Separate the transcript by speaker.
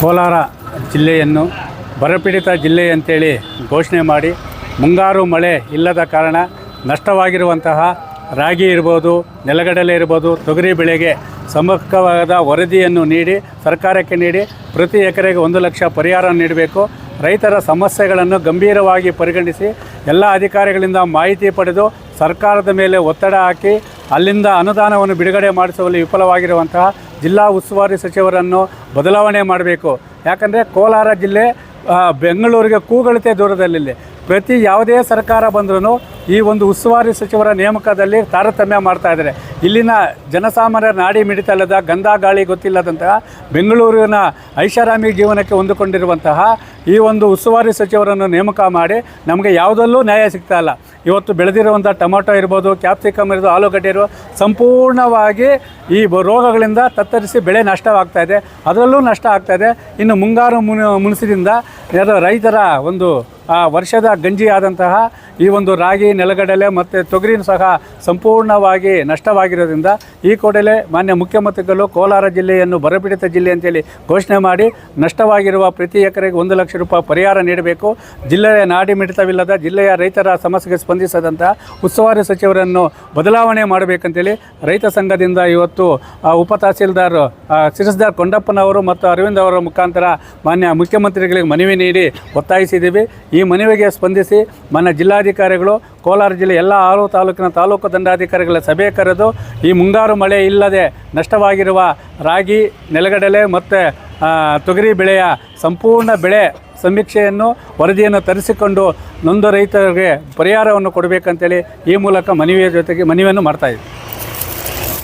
Speaker 1: ಕೋಲಾರ ಜಿಲ್ಲೆಯನ್ನು ಬರಪೀಡಿತ ಜಿಲ್ಲೆ ಅಂತೇಳಿ ಘೋಷಣೆ ಮಾಡಿ ಮುಂಗಾರು ಮಳೆ ಇಲ್ಲದ ಕಾರಣ ನಷ್ಟವಾಗಿರುವಂತಹ ರಾಗಿ ಇರ್ಬೋದು, ನೆಲಗಡಲೆ ಇರ್ಬೋದು, ತೊಗರಿ ಬೆಳೆಗೆ ಸಮರ್ಕವಾದ ವರದಿಯನ್ನು ನೀಡಿ, ಸರ್ಕಾರಕ್ಕೆ ನೀಡಿ ಪ್ರತಿ ಎಕರೆಗೆ ಒಂದು ಲಕ್ಷ ಪರಿಹಾರ ನೀಡಬೇಕು. ರೈತರ ಸಮಸ್ಯೆಗಳನ್ನು ಗಂಭೀರವಾಗಿ ಪರಿಗಣಿಸಿ ಎಲ್ಲ ಅಧಿಕಾರಿಗಳಿಂದ ಮಾಹಿತಿ ಪಡೆದು ಸರ್ಕಾರದ ಮೇಲೆ ಒತ್ತಡ ಹಾಕಿ ಅಲ್ಲಿಂದ ಅನುದಾನವನ್ನು ಬಿಡುಗಡೆ ಮಾಡಿಸುವಲ್ಲಿ ವಿಫಲವಾಗಿರುವಂತಹ ಜಿಲ್ಲಾ ಉಸ್ತುವಾರಿ ಸಚಿವರನ್ನು ಬದಲಾವಣೆ ಮಾಡಬೇಕು. ಯಾಕಂದರೆ ಕೋಲಾರ ಜಿಲ್ಲೆ ಬೆಂಗಳೂರಿಗೆ ಕೂಗಳತೆ ದೂರದಲ್ಲಿದೆ ಪ್ರತಿ ಯಾವುದೇ ಸರ್ಕಾರ ಬಂದರೂ ಈ ಒಂದು ಉಸ್ತುವಾರಿ ಸಚಿವರ ನೇಮಕದಲ್ಲಿ ತಾರತಮ್ಯ ಮಾಡ್ತಾ ಇದ್ದಾರೆ. ಇಲ್ಲಿನ ಜನಸಾಮಾನ್ಯರ ನಾಡಿ ಮಿಡಿತಲ್ಲದ ಗಂಧ ಗಾಳಿ ಗೊತ್ತಿಲ್ಲದಂತಹ ಬೆಂಗಳೂರಿನ ಐಷಾರಾಮಿ ಜೀವನಕ್ಕೆ ಹೊಂದಿಕೊಂಡಿರುವಂತಹ ಈ ಒಂದು ಉಸ್ತುವಾರಿ ಸಚಿವರನ್ನು ನೇಮಕ ಮಾಡಿ ನಮಗೆ ಯಾವುದಲ್ಲೂ ನ್ಯಾಯ ಸಿಗ್ತಾ ಇಲ್ಲ. ಇವತ್ತು ಬೆಳೆದಿರುವಂಥ ಟೊಮೊಟೊ ಇರ್ಬೋದು, ಕ್ಯಾಪ್ಸಿಕಮ್ ಇರ್ಬೋದು, ಆಲೂಗಡ್ಡೆ ಇರ್ಬೋದು, ಸಂಪೂರ್ಣವಾಗಿ ಈ ರೋಗಗಳಿಂದ ತತ್ತರಿಸಿ ಬೆಳೆ ನಷ್ಟವಾಗ್ತಾ ಇದೆ. ಅದರಲ್ಲೂ ನಷ್ಟ ಆಗ್ತಾ ಇದೆ. ಇನ್ನು ಮುಂಗಾರು ಮುನ ಮುನಿಸಿದಿಂದ ರೈತರ ಒಂದು ವರ್ಷದ ಗಂಜಿ ಆದಂತಹ ಈ ಒಂದು ರಾಗಿ ನೆಲಗಡಲೆ ಮತ್ತು ತೊಗರಿನೂ ಸಹ ಸಂಪೂರ್ಣವಾಗಿ ನಷ್ಟವಾಗಿರೋದ್ರಿಂದ ಈ ಕೂಡಲೇ ಮಾನ್ಯ ಮುಖ್ಯಮಂತ್ರಿಗಳು ಕೋಲಾರ ಜಿಲ್ಲೆಯನ್ನು ಬರಪೀಡಿತ ಜಿಲ್ಲೆ ಅಂತೇಳಿ ಘೋಷಣೆ ಮಾಡಿ ನಷ್ಟವಾಗಿರುವ ಪ್ರತಿ ಎಕರೆಗೆ ಒಂದು ಲಕ್ಷ ರೂಪಾಯಿ ಪರಿಹಾರ ನೀಡಬೇಕು. ಜಿಲ್ಲೆಯ ನಾಡಿ ಮಿಡಿತವಿಲ್ಲದ ಜಿಲ್ಲೆಯ ರೈತರ ಸಮಸ್ಯೆಗೆ ಸ್ಪಂದಿಸದಂತಹ ಉಸ್ತುವಾರಿ ಸಚಿವರನ್ನು ಬದಲಾವಣೆ ಮಾಡಬೇಕಂತೇಳಿ ರೈತ ಸಂಘದಿಂದ ಇವತ್ತು ಆ, ಉಪ ತಹಸೀಲ್ದಾರ್ ಆ, ಸಿರಸ್ದಾರ್ ಕೊಂಡಪ್ಪನವರು ಮತ್ತು ಅರವಿಂದ್ ಅವರ ಮುಖಾಂತರ ಮಾನ್ಯ ಮುಖ್ಯಮಂತ್ರಿಗಳಿಗೆ ಮನವಿ ನೀಡಿ ಒತ್ತಾಯಿಸಿದ್ದೀವಿ. ಈ ಮನವಿಗೆ ಸ್ಪಂದಿಸಿ ಮನ್ನ ಜಿಲ್ಲಾಧಿಕಾರಿಗಳು, ಕೋಲಾರ ಜಿಲ್ಲೆ ಎಲ್ಲ ಆರು ತಾಲೂಕಿನ ತಾಲೂಕು ದಂಡಾಧಿಕಾರಿಗಳ ಸಭೆ ಕರೆದು ಈ ಮುಂಗಾರು ಮಳೆ ಇಲ್ಲದೆ ನಷ್ಟವಾಗಿರುವ ರಾಗಿ, ನೆಲಗಡಲೆ ಮತ್ತು ತೊಗರಿ ಬೆಳೆಯ ಸಂಪೂರ್ಣ ಬೆಳೆ ಸಮೀಕ್ಷೆಯನ್ನು, ವರದಿಯನ್ನು ತರಿಸಿಕೊಂಡು ನೊಂದ ರೈತರಿಗೆ ಪರಿಹಾರವನ್ನು ಕೊಡಬೇಕಂತೇಳಿ ಈ ಮೂಲಕ ಮನವಿಯ ಜೊತೆಗೆ ಮನವಿಯನ್ನು ಮಾಡ್ತಾಯಿದ್ವಿ